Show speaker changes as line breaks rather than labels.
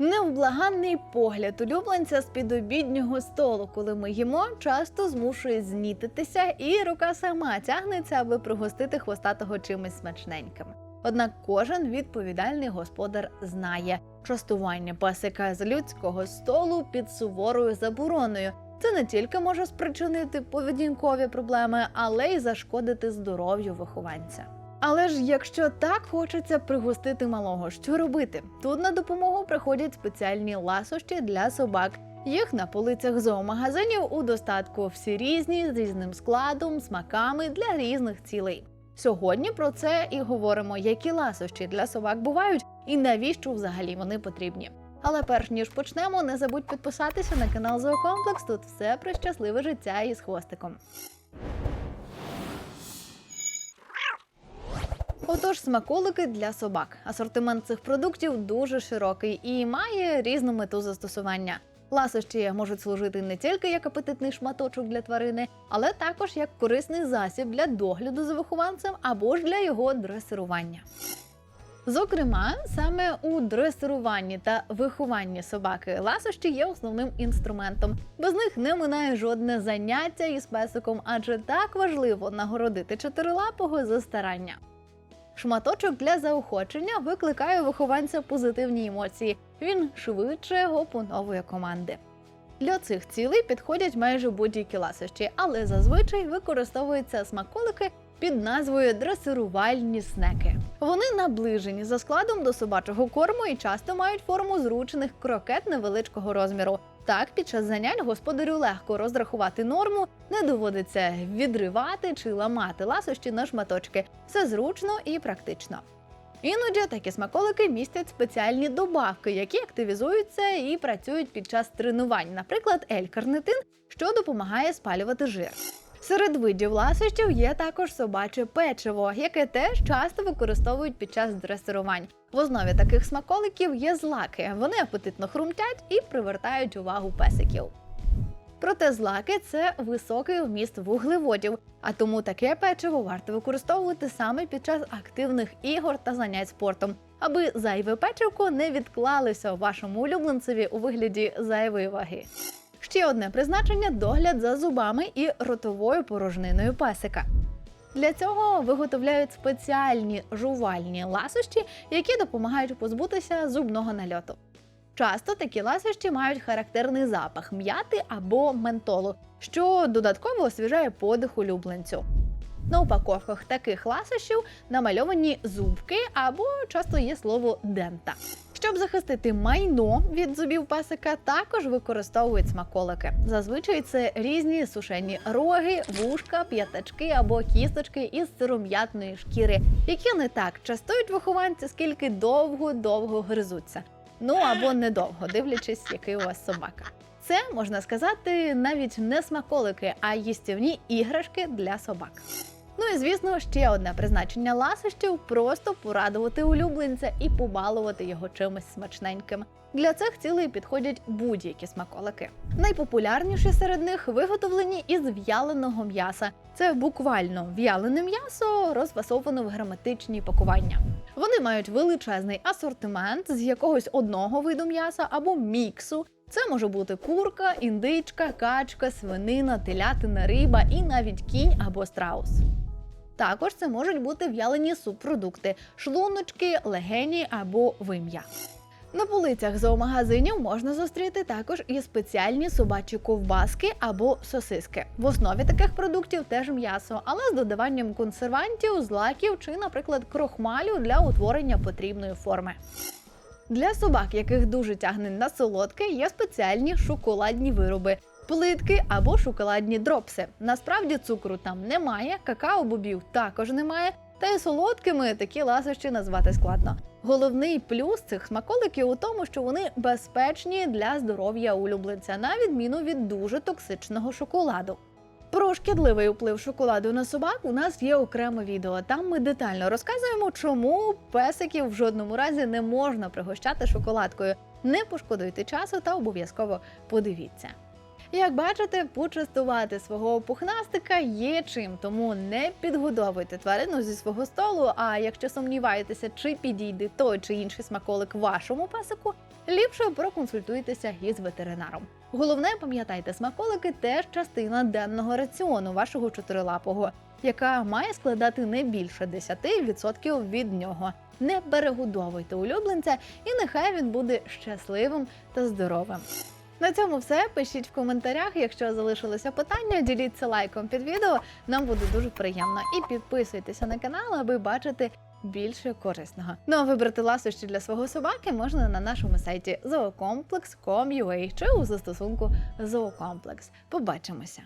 Невблаганний погляд улюбленця з під обіднього столу, коли ми їмо, часто змушує знітитися, і рука сама тягнеться, аби пригостити хвостатого чимось смачненьким. Однак кожен відповідальний господар знає, частування песика з людського столу під суворою забороною. Це не тільки може спричинити поведінкові проблеми, але й зашкодити здоров'ю вихованця. Але ж якщо так хочеться пригостити малого, що робити? Тут на допомогу приходять спеціальні ласощі для собак. Їх на полицях зоомагазинів у достатку всі різні з різним складом, смаками для різних цілей. Сьогодні про це і говоримо, які ласощі для собак бувають і навіщо взагалі вони потрібні. Але перш ніж почнемо, не забудь підписатися на канал Зоокомплекс. Тут все про щасливе життя із хвостиком. Отож, смаколики для собак. Асортимент цих продуктів дуже широкий і має різну мету застосування. Ласощі можуть служити не тільки як апетитний шматочок для тварини, але також як корисний засіб для догляду за вихованцем або ж для його дресирування. Зокрема, саме у дресируванні та вихованні собаки ласощі є основним інструментом. Без них не минає жодне заняття із песиком, адже так важливо нагородити чотирилапого за старання. Шматочок для заохочення викликає у вихованця позитивні емоції. Він швидше опановує команди. Для цих цілей підходять майже будь-які ласощі, але зазвичай використовуються смаколики під назвою дресирувальні снеки. Вони наближені за складом до собачого корму і часто мають форму зручених крокет невеличкого розміру. Так, під час занять господарю легко розрахувати норму, не доводиться відривати чи ламати ласощі на шматочки. Все зручно і практично. Іноді такі смаколики містять спеціальні добавки, які активізуються і працюють під час тренувань, наприклад, ель-карнитин, що допомагає спалювати жир. Серед видів ласощів є також собаче печиво, яке теж часто використовують під час дресирувань. В основі таких смаколиків є злаки. Вони апетитно хрумтять і привертають увагу песиків. Проте злаки це високий вміст вуглеводів, а тому таке печиво варто використовувати саме під час активних ігор та занять спортом, аби зайве печивко не відклалося вашому улюбленцеві у вигляді зайвої ваги. Ще одне призначення догляд за зубами і ротовою порожниною песика. Для цього виготовляють спеціальні жувальні ласощі, які допомагають позбутися зубного нальоту. Часто такі ласощі мають характерний запах м'яти або ментолу, що додатково освіжає подих улюбленцю. На упаковках таких ласощів намальовані зубки або часто є слово дента. Щоб захистити майно від зубів песика, також використовують смаколики. Зазвичай це різні сушені роги, вушка, п'ятачки або кісточки із сиром'ятної шкіри, які не так частують вихованці, скільки довго-довго гризуться. Ну або недовго, дивлячись, який у вас собака. Це можна сказати навіть не смаколики, а їстівні іграшки для собак. Ну і звісно, ще одне призначення ласощів просто порадувати улюбленця і побалувати його чимось смачненьким. Для цих цілей підходять будь-які смаколики. Найпопулярніші серед них виготовлені із в'яленого м'яса. Це буквально в'ялене м'ясо, розфасоване в герметичні пакування. Вони мають величезний асортимент з якогось одного виду м'яса або міксу. Це може бути курка, індичка, качка, свинина, телятина, риба і навіть кінь або страус. Також це можуть бути в'ялені субпродукти, шлуночки, легені або вим'я. На полицях зоомагазинів можна зустріти також і спеціальні собачі ковбаски або сосиски. В основі таких продуктів теж м'ясо, але з додаванням консервантів, злаків чи, наприклад, крохмалю для утворення потрібної форми. Для собак, яких дуже тягне на солодке, є спеціальні шоколадні вироби. Плитки або шоколадні дропси. Насправді цукру там немає, какао-бобів також немає, та й солодкими такі ласощі назвати складно. Головний плюс цих смаколиків у тому, що вони безпечні для здоров'я улюбленця, на відміну від дуже токсичного шоколаду. Про шкідливий вплив шоколаду на собак у нас є окреме відео. Там ми детально розказуємо, чому песиків в жодному разі не можна пригощати шоколадкою. Не пошкодуйте часу та обов'язково подивіться. Як бачите, почастувати свого пухнастика є чим, тому не підгодовуйте тварину зі свого столу. А якщо сумніваєтеся, чи підійде той чи інший смаколик вашому песику, ліпше проконсультуйтеся із ветеринаром. Головне, пам'ятайте, смаколики теж частина денного раціону вашого чотирилапого, яка має складати не більше 10% від нього. Не перегодовуйте улюбленця, і нехай він буде щасливим та здоровим. На цьому все. Пишіть в коментарях, якщо залишилося питання, діліться лайком під відео. Нам буде дуже приємно. І підписуйтеся на канал, аби бачити більше корисного. Ну а вибрати ласощі для свого собаки можна на нашому сайті zoocomplex.com.ua чи у застосунку Zoocomplex. Побачимося!